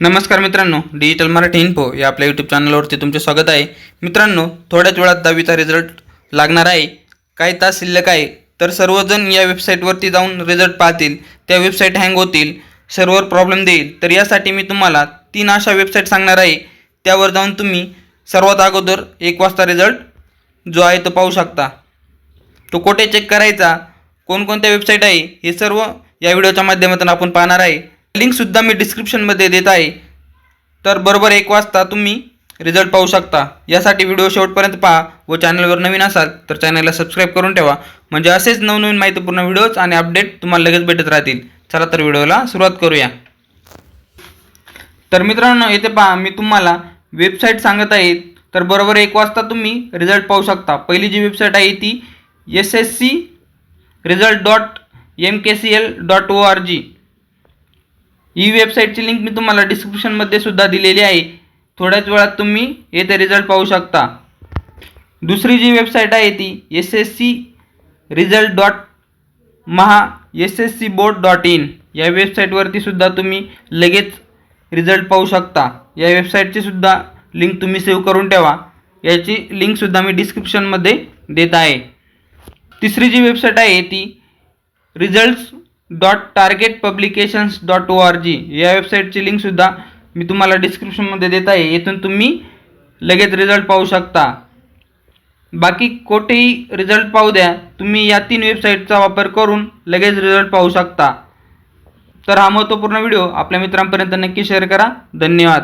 नमस्कार मित्रांनो digital Marathi info या आपल्या यूट्यूब चॅनलवरती तुमचे स्वागत आहे. मित्रांनो थोड्याच वेळात दहावीचा रिझल्ट लागणार आहे. काही तास शिल्लक आहे तर सर्वजण या वेबसाईटवरती जाऊन रिझल्ट पाहतील. त्या वेबसाईट हँग होतील सर्व्हर प्रॉब्लेम देईल. तर यासाठी मी तुम्हाला तीन अशा वेबसाईट सांगणार आहे. त्यावर जाऊन तुम्ही सर्वात अगोदर एक वाजता रिझल्ट जो आहे तो पाहू शकता. तो कुठे चेक करायचा कोणकोणत्या वेबसाईट आहे हे सर्व या व्हिडिओच्या माध्यमातून आपण पाहणार आहे. लिंकसुद्धा मी डिस्क्रिप्शनमध्ये देत आहे. तर बरोबर एक वाजता तुम्ही रिझल्ट पाहू शकता. यासाठी व्हिडिओ शेवटपर्यंत पहा व चॅनलवर नवीन असाल तर चॅनलला सबस्क्राईब करून ठेवा. म्हणजे असेच नवनवीन माहितीपूर्ण व्हिडिओज आणि अपडेट तुम्हाला लगेच भेटत राहतील. चला तर व्हिडिओला सुरुवात करूया. तर मित्रांनो येथे पहा मी तुम्हाला वेबसाईट सांगत आहे. तर बरोबर एक वाजता तुम्ही रिझल्ट पाहू शकता. पहिली जी वेबसाईट आहे ती S S C result dot M K C L dot O R G ही वेबसाईटची लिंक मी तुम्हाला डिस्क्रिप्शनमध्ये सुद्धा दिलेली आहे. थोड्याच वेळात तुम्ही येथे रिझल्ट पाहू शकता. दुसरी जी वेबसाईट आहे ती S S C result dot Maha S S C board dot in या वेबसाईटवरती सुद्धा तुम्ही लगेच रिझल्ट पाहू शकता. या वेबसाईटची सुद्धा लिंक तुम्ही सेव्ह करून ठेवा. याची लिंकसुद्धा मी डिस्क्रिप्शनमध्ये देत आहे. तिसरी जी वेबसाईट आहे ती results dot Target Publications dot O R G या वेबसाईटची लिंकसुद्धा मी तुम्हाला डिस्क्रिप्शनमध्ये देत आहे. येथून तुम्ही लगेच रिझल्ट पाहू शकता. बाकी कोठेही रिझल्ट पाहू द्या तुम्ही या तीन वेबसाईटचा वापर करून लगेच रिझल्ट पाहू शकता. तर हा महत्त्वपूर्ण व्हिडिओ आपल्या मित्रांपर्यंत नक्की शेअर करा. धन्यवाद.